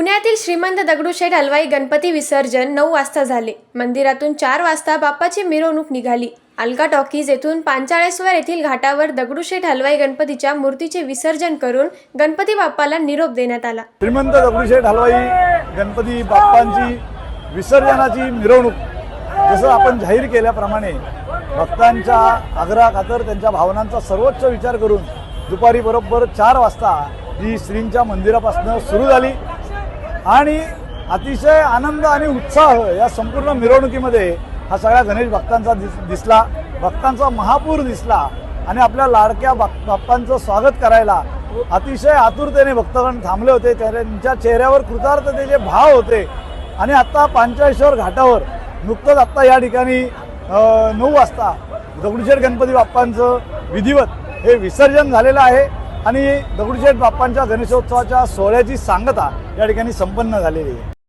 पुण्यातील श्रीमंत दगडूशेठ हलवाई गणपती विसर्जन नऊ वाजता झाले. मंदिरातून चार वाजता बाप्पाची मिरवणूक निघाली. अलका टॉकीज येथून पांचाळेश्वर येथील घाटावर दगडूशेठ हलवाई गणपतीच्या मूर्तीचे विसर्जन करून गणपती बाप्पाला निरोप देण्यात आला. श्रीमंत दगडूशेठ हलवाई गणपती बाप्पांची विसर्जनाची मिरवणूक जसं आपण जाहीर केल्याप्रमाणे भक्तांच्या आग्रहाखातर त्यांच्या भावनांचा सर्वोच्च विचार करून दुपारी बरोबर चार वाजता ही श्रींच्या मंदिरापासून सुरू झाली. आणि अतिशय आनंद आणि उत्साह या संपूर्ण मिरवणुकीमध्ये हा सगळ्या गणेश भक्तांचा दिस दिसला. भक्तांचा महापूर दिसला. आणि आपल्या लाडक्या बाप बाप्पांचं स्वागत करायला अतिशय आतुरतेने भक्तगण थांबले होते. त्यांच्या चेहऱ्यावर कृतार्थतेचे भाव होते. आणि आत्ता पांचाळेश्वर घाटावर नुकतंच आत्ता या ठिकाणी नऊ वाजता दगडूशेठ गणपती बाप्पांचं विधिवत हे विसर्जन झालेलं आहे. आणि दगडूशेठ बाप्पांच्या गणेशोत्सवाच्या सोहळ्याची सांगता या ठिकाणी संपन्न झालेली आहे.